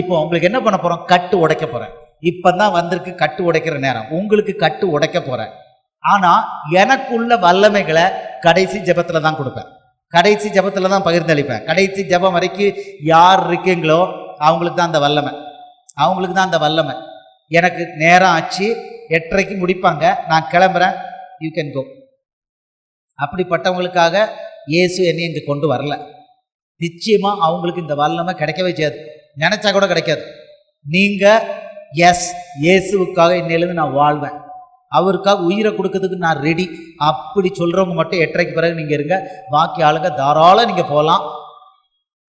இப்போ உங்களுக்கு என்ன பண்ண போறோம்? கட்டு உடைக்க போறேன். இப்பதான் வந்திருக்கு கட்டு உடைக்கிற நேரம். உங்களுக்கு கட்டு உடைக்க போறேன். ஆனா எனக்குள்ள வல்லமைகளை கடைசி ஜபத்துல தான் கொடுப்பேன். கடைசி ஜபத்துல தான் பகிர்ந்தளிப்பேன் கடைசி ஜெபம் வரைக்கும் யார் இருக்கீங்களோ அவங்களுக்கு தான் அந்த வல்லமை. அவங்களுக்கு தான் அந்த வல்லமை. எனக்கு நேரம் ஆச்சு. எட்டரைக்கு முடிப்பாங்க. நான் கிளம்புறேன். யூ கேன் கோ அப்படிப்பட்டவங்களுக்காக இயேசு என்னை இங்கே கொண்டு வரல. நிச்சயமா அவங்களுக்கு இந்த வல்லமை கிடைக்கவே செய்யாது. நினைச்சா கூட கிடைக்காது. நீங்க எஸ் இயேசுவுக்காக இன்னையிலேருந்து நான் வாழ்வேன். அவருக்காக உயிரை கொடுக்கறதுக்கு நான் ரெடி அப்படி சொல்றவங்க மட்டும் எட்டரைக்கு பிறகு நீங்க இருங்க. பாக்கி ஆளுங்க தாராளம் நீங்க போகலாம்.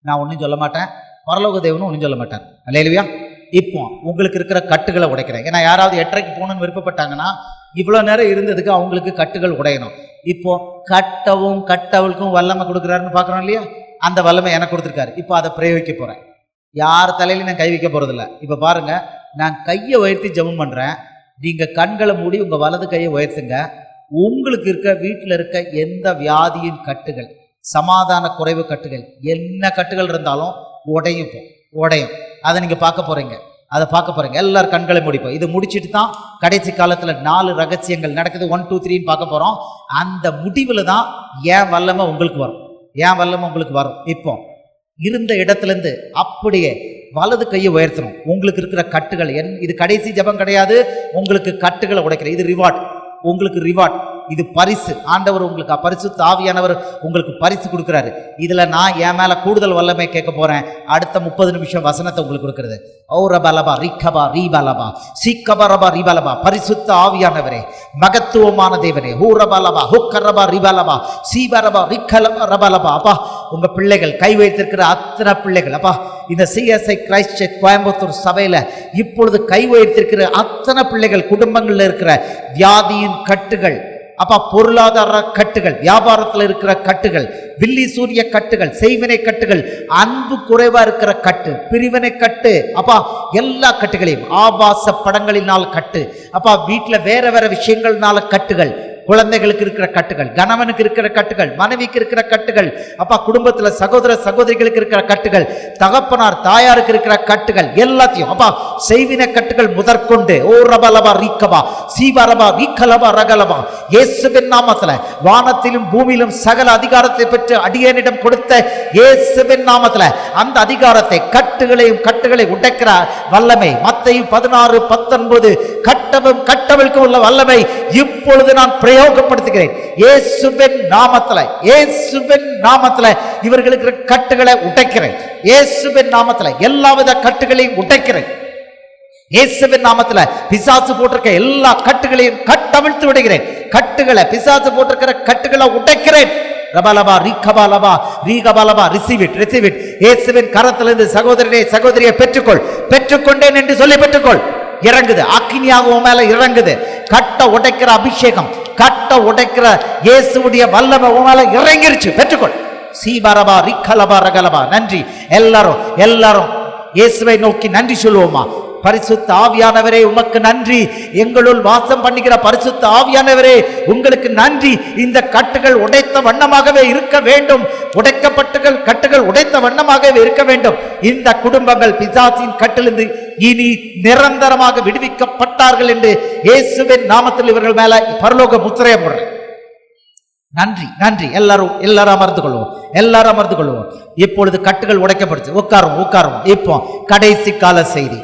நான் ஒன்றும் சொல்ல மாட்டேன். பரலோக தேவனும் ஒன்றும் சொல்ல மாட்டேன் இல்லையா இப்போ உங்களுக்கு இருக்கிற கட்டுகளை உடைக்கிறேன். ஏன்னா யாராவது எட்டரைக்கு போகணும்னு விருப்பப்பட்டாங்கன்னா இவ்வளோ நேரம் இருந்ததுக்கு அவங்களுக்கு கட்டுகள் உடையணும். இப்போ கட்டவும் கட்டவளுக்கும் வல்லமை கொடுக்குறாருன்னு பார்க்குறோம் இல்லையா? அந்த வல்லமை எனக்கு கொடுத்துருக்காரு. இப்போ அதை பிரயோகிக்க போகிறேன் யார் தலையிலையும் நான் கை வைக்க போகிறதில்ல இப்போ பாருங்கள் நான் கையை உயர்த்தி ஜெபம் பண்ணுறேன் நீங்கள் கண்களை மூடி உங்கள் வலது கையை உயர்த்துங்க. உங்களுக்கு இருக்க வீட்டில் இருக்க எந்த வியாதியின் கட்டுகள் சமாதான குறைவு கட்டுகள் என்ன கட்டுகள் இருந்தாலும் உடையும் உடையும். அதை நீங்கள் பார்க்க போகிறீங்க அதை பார்க்க போகிறீங்க எல்லாரும் கண்களை முடிப்போம் இது முடிச்சுட்டு தான் கடைசி காலத்தில் நாலு ரகசியங்கள் நடக்குது. ஒன் டூ த்ரீன்னு பார்க்க போகிறோம் அந்த முடிவில் தான் ஏன் வல்லமை உங்களுக்கு வரும். ஏன் வல்லமை உங்களுக்கு வரும். இப்போ இருந்த இடத்துலேருந்து அப்படியே வலது கையை உயர்த்தணும். உங்களுக்கு இருக்கிற கட்டுகள் என் இது கடைசி ஜெபம் கிடையாது. உங்களுக்கு கட்டுகளை உடைக்கிற இது ரிவார்ட் உங்களுக்கு ரிவார்ட் இது பரிசு. ஆண்டவர் உங்களுக்கு பரிசு தாவியானவர் உங்களுக்கு பரிசு கொடுக்குறாரு. இதில் நான் என் மேலே கூடுதல் வல்லமை கேட்க போகிறேன் அடுத்த முப்பது நிமிஷம் வசனத்தை உங்களுக்கு கொடுக்குறது. ஓர பலபா ரிக்கபா ரீபலபா சீக்கபரபா ரீபலபா. பரிசுத்த ஆவியானவரே மகத்துவமான தேவனே. ஹூரபலபா ஹுக்கரபா ரிபலபா சீபரபா ரிக்கலபா ரபலபா. அப்பா உங்க பிள்ளைகள் கை வைத்திருக்கிற அத்தனை பிள்ளைகள். அப்பா இந்த சிஎஸ்ஐ கிரைஸ்ட் சர்ச் கோயம்புத்தூர் சபையில இப்பொழுது கை வைத்திருக்கிற அத்தனை பிள்ளைகள் குடும்பங்கள்ல இருக்கிற வியாதியின் கட்டுகள் அப்பா பொருளாதார கட்டுகள் வியாபாரத்தில் இருக்கிற கட்டுகள் வில்லி சூரிய கட்டுகள் செய்வினை கட்டுகள் அன்பு குறைவா இருக்கிற கட்டு பிரிவினை கட்டு அப்பா எல்லா கட்டுகளையும் ஆபாச படங்களினால் கட்டு அப்பா வீட்டில் வேற வேற விஷயங்கள்னால கட்டுகள் குழந்தைகளுக்கு இருக்கிற கட்டுகள் கணவனுக்கு இருக்கிற கட்டுகள் மனைவிக்கு இருக்கிற கட்டுகள் அப்பா குடும்பத்தில் சகோதர சகோதரிகளுக்கு இருக்கிற கட்டுகள் தகப்பனார் தாயாருக்கு இருக்கிற கட்டுகள் எல்லாத்தையும் அப்பா செய்வின கட்டுகள் முதற்கொண்டு. ஓ ரபலபா ரீக்கபா சீவரபா ரீக்கலபா ரகலபா. இயேசுவின் நாமத்துல வானத்திலும் பூமியிலும் சகல அதிகாரத்தை பெற்று அடியனிடம் கொடுத்த இயேசுவின் நாமத்துல அந்த அதிகாரத்தை கட்டுகளையும் கட்டுகளை உடைக்கிற வல்லமை மத்தையும் பதினாறு பத்தொன்பது கட்டவும் கட்டவிழ்க்கும் உள்ள வல்லமை இப்பொழுது நான் பிரயோகப்படுத்துகிறேன். இயேசுவின் நாமத்துல இயேசுவின் நாமத்துல இவர்களுக்கு கட்டுகளை உடைக்கிறேன். இயேசுவின் நாமத்துல எல்லாவித கட்டுகளையும் உடைக்கிறேன். இயேசுவின் நாமத்துல பிசாசு போட்டிருக்க எல்லா கட்டுகளையும் கட்டவிழ்த்து விடுகிறேன். கட்டுகளை பிசாசு போட்டிருக்கிற கட்டுகளை உடைக்கிறேன். ரபலபா ரீகபாலபா ரீகபாலபா ரிசீவ் இட் ரிசீவ் இட் இயேசுவின் கரத்திலிருந்து சகோதரனே சகோதரியை பெற்றுக்கொள். பெற்றுக்கொண்டேன் என்று சொல்லி பெற்றுக்கொள். இறங்குது. அக்கினியாக உன் மேல இறங்குது. கட்ட உடைக்கிற அபிஷேகம் கட்ட உடைக்கிற இயேசுவுடைய வல்லமை உன் மேல இறங்கிருச்சு. பெற்றுக்கொள். சீபரபா ரிக்கலபா ரகலபா. நன்றி. எல்லாரும் எல்லாரும் இயேசுவை நோக்கி நன்றி சொல்லுவோமா? பரிசுத்த ஆவியானவரே உமக்கு நன்றி. எங்களுள் வாசம் பண்ணுகிற பரிசுத்த ஆவியானவரே உங்களுக்கு நன்றி. இந்த கட்டுகள் உடைத்த வண்ணமாகவே இருக்க வேண்டும். உடைக்கப்பட்டுகள் கட்டுகள் உடைத்த வண்ணமாகவே இருக்க வேண்டும். இந்த குடும்பங்கள் பிசாசின் கட்டிலிருந்து இனி நிரந்தரமாக விடுவிக்கப்பட்டார்கள் என்று இயேசுவின் நாமத்தில் இவர்கள் மேல பரலோக முத்திரைய போடுறேன். நன்றி நன்றி. எல்லாரும் எல்லாரும் அமர்ந்து கொள்வோம். எல்லாரும் அமர்ந்து கொள்வோம். இப்பொழுது கட்டுகள் உடைக்கப்படுச்சு உட்காரும் உட்காரும் இப்போ கடைசி கால செய்தி.